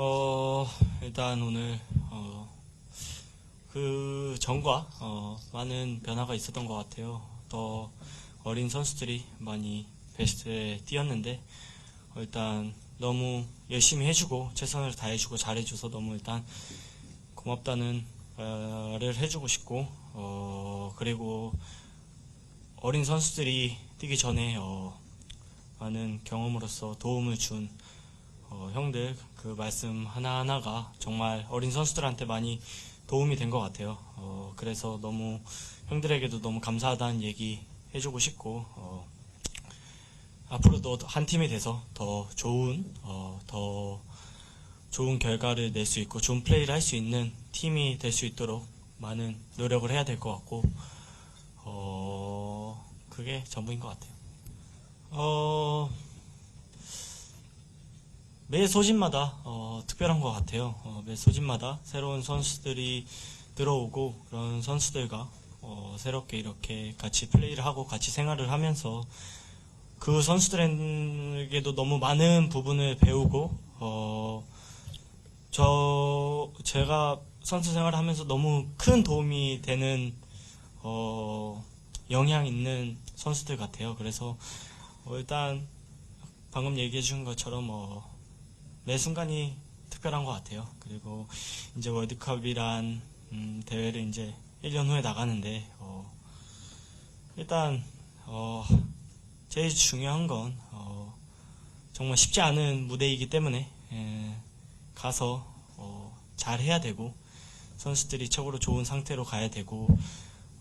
어, 일단 오늘, 어, 그 전과, 어, 많은 변화가 있었던 것 같아요. 더 어린 선수들이 많이 베스트에 뛰었는데, 어, 일단 너무 열심히 해주고, 최선을 다해주고, 잘해줘서 너무 일단 고맙다는 말을 해주고 싶고, 어, 그리고 어린 선수들이 뛰기 전에, 어, 많은 경험으로서 도움을 준 어, 형들 그 말씀 하나하나가 정말 어린 선수들한테 많이 도움이 된 것 같아요. 어, 그래서 너무 형들에게도 너무 감사하다는 얘기 해주고 싶고 어, 앞으로도 한 팀이 돼서 더 좋은 어, 더 좋은 결과를 낼 수 있고 좋은 플레이를 할 수 있는 팀이 될 수 있도록 많은 노력을 해야 될 것 같고 어, 그게 전부인 것 같아요. 어, 매 소집마다 어, 특별한 것 같아요. 어, 매 소집마다 새로운 선수들이 들어오고 그런 선수들과 어, 새롭게 이렇게 같이 플레이를 하고 같이 생활을 하면서 그 선수들에게도 너무 많은 부분을 배우고 어, 저 제가 선수 생활을 하면서 너무 큰 도움이 되는 어, 영향 있는 선수들 같아요. 그래서 어, 일단 방금 얘기해 준 것처럼 어, 매 순간이 특별한 것 같아요. 그리고 이제 월드컵이란 음, 대회를 이제 1년 후에 나가는데 어, 일단 어, 제일 중요한 건 어, 정말 쉽지 않은 무대이기 때문에 에, 가서 어, 잘 해야 되고 선수들이 최고로 좋은 상태로 가야 되고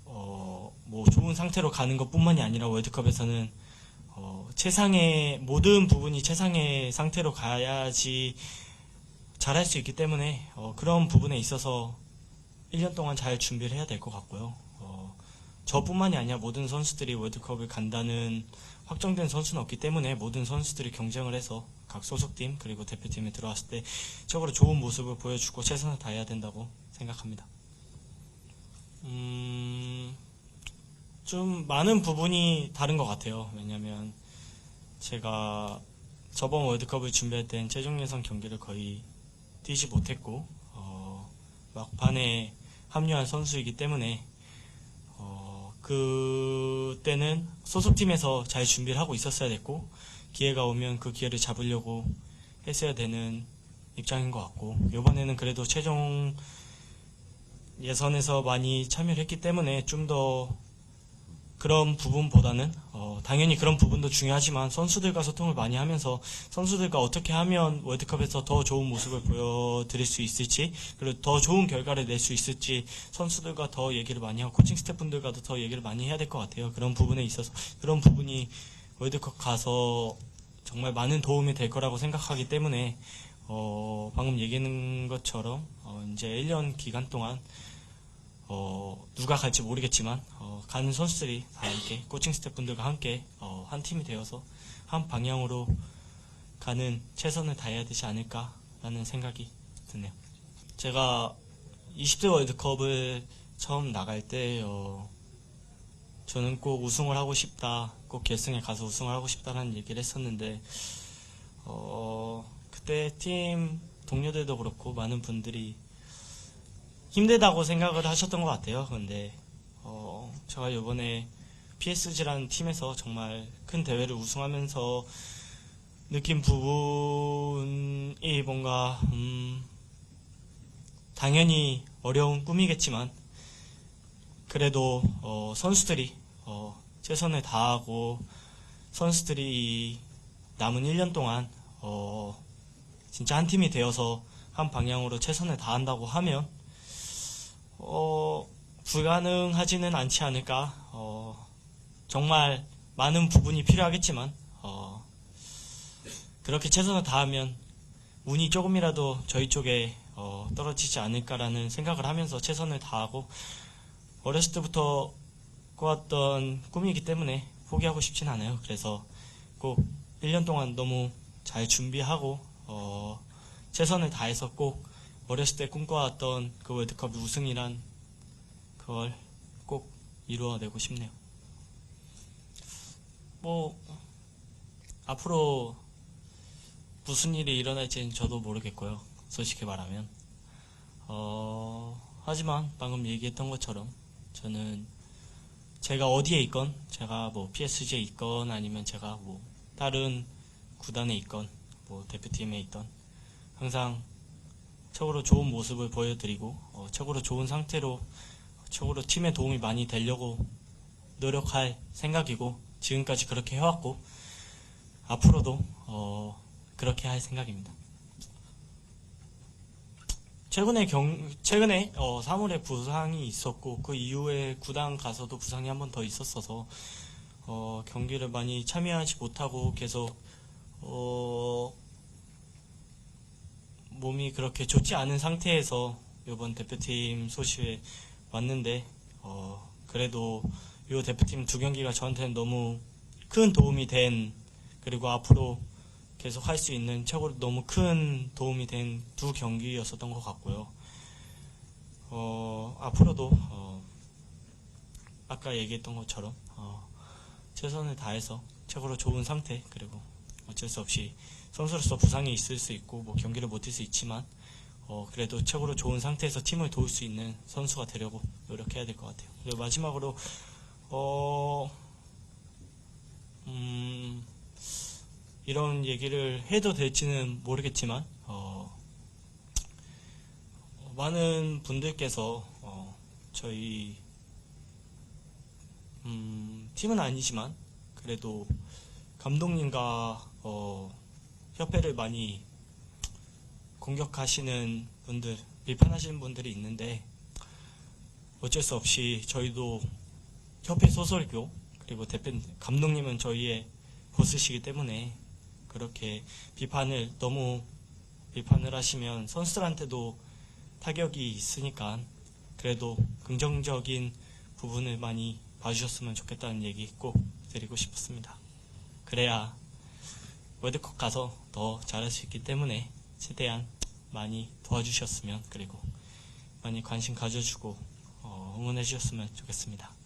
어, 뭐 좋은 상태로 가는 것뿐만이 아니라 월드컵에서는 어, 최상의 모든 부분이 최상의 상태로 가야지 잘할 수 있기 때문에 어, 그런 부분에 있어서 1년 동안 잘 준비를 해야 될 것 같고요. 어, 저뿐만이 아니라 모든 선수들이 월드컵을 간다는 확정된 선수는 없기 때문에 모든 선수들이 경쟁을 해서 각 소속팀 그리고 대표팀에 들어왔을 때 적으로 좋은 모습을 보여주고 최선을 다해야 된다고 생각합니다. 음, 좀 많은 부분이 다른 것 같아요. 왜냐면 제가 저번 월드컵을 준비할 땐 최종 예선 경기를 거의 뛰지 못했고 어, 막판에 합류한 선수이기 때문에 어, 그때는 소속팀에서 잘 준비를 하고 있었어야 됐고 기회가 오면 그 기회를 잡으려고 했어야 되는 입장인 것 같고 이번에는 그래도 최종 예선에서 많이 참여를 했기 때문에 좀더 그런 부분보다는 어, 당연히 그런 부분도 중요하지만 선수들과 소통을 많이 하면서 선수들과 어떻게 하면 월드컵에서 더 좋은 모습을 보여드릴 수 있을지 그리고 더 좋은 결과를 낼 수 있을지 선수들과 더 얘기를 많이 하고 코칭 스태프분들과도 더 얘기를 많이 해야 될 것 같아요. 그런 부분에 있어서 그런 부분이 월드컵 가서 정말 많은 도움이 될 거라고 생각하기 때문에 어, 방금 얘기한 것처럼 어, 이제 1년 기간 동안 어, 누가 갈지 모르겠지만 어, 가는 선수들이 다 함께 코칭 스태프분들과 함께 어, 한 팀이 되어서 한 방향으로 가는 최선을 다해야 되지 않을까라는 생각이 드네요. 제가 20대 월드컵을 처음 나갈 때 어, 저는 꼭 우승을 하고 싶다, 꼭 결승에 가서 우승을 하고 싶다라는 얘기를 했었는데 어, 그때 팀 동료들도 그렇고 많은 분들이 힘들다고 생각을 하셨던 것 같아요. 근데 어, 제가 이번에 PSG라는 팀에서 정말 큰 대회를 우승하면서 느낀 부분이 뭔가 음, 당연히 어려운 꿈이겠지만 그래도 어, 선수들이 어, 최선을 다하고 선수들이 이 남은 1년 동안 어, 진짜 한 팀이 되어서 한 방향으로 최선을 다한다고 하면 어, 불가능하지는 않지 않을까. 어, 정말 많은 부분이 필요하겠지만, 어, 그렇게 최선을 다하면 운이 조금이라도 저희 쪽에 어, 떨어지지 않을까라는 생각을 하면서 최선을 다하고, 어렸을 때부터 꿔왔던 꿈이기 때문에 포기하고 싶진 않아요. 그래서 꼭 1년 동안 너무 잘 준비하고, 어, 최선을 다해서 꼭 어렸을 때 꿈꿔왔던 그 월드컵 우승이란 그걸 꼭 이루어내고 싶네요. 뭐 앞으로 무슨 일이 일어날지는 저도 모르겠고요. 솔직히 말하면. 어, 하지만 방금 얘기했던 것처럼 저는 제가 어디에 있건, 제가 뭐 PSG에 있건 아니면 제가 뭐 다른 구단에 있건, 뭐 대표팀에 있던 항상 최고로 좋은 모습을 보여드리고 어, 최고로 좋은 상태로 최고로 팀에 도움이 많이 되려고 노력할 생각이고 지금까지 그렇게 해왔고 앞으로도 어, 그렇게 할 생각입니다. 최근에 경 최근에 어, 3월에 부상이 있었고 그 이후에 구단 가서도 부상이 한 번 더 있었어서 어, 경기를 많이 참여하지 못하고 계속 어, 몸이 그렇게 좋지 않은 상태에서 이번 대표팀 소식에 왔는데 어, 그래도 이 대표팀 두 경기가 저한테는 너무 큰 도움이 된 그리고 앞으로 계속 할 수 있는 최고로 너무 큰 도움이 된 두 경기였었던 것 같고요. 어, 앞으로도 어, 아까 얘기했던 것처럼 어, 최선을 다해서 최고로 좋은 상태 그리고 어쩔 수 없이 선수로서 부상이 있을 수 있고 뭐 경기를 못 뛸 수 있지만 어, 그래도 최고로 좋은 상태에서 팀을 도울 수 있는 선수가 되려고 노력해야 될 것 같아요. 그리고 마지막으로 어, 음, 이런 얘기를 해도 될지는 모르겠지만 어, 많은 분들께서 어, 저희 음, 팀은 아니지만 그래도 감독님과 어, 협회를 많이 공격하시는 분들, 비판하시는 분들이 있는데 어쩔 수 없이 저희도 협회 소속이고 그리고 대표 감독님은 저희의 보스시기 때문에 그렇게 비판을 너무 비판을 하시면 선수들한테도 타격이 있으니까 그래도 긍정적인 부분을 많이 봐주셨으면 좋겠다는 얘기 꼭 드리고 싶었습니다. 그래야 월드컵 가서 더 잘할 수 있기 때문에 최대한 많이 도와주셨으면 그리고 많이 관심 가져주고 어, 응원해 주셨으면 좋겠습니다.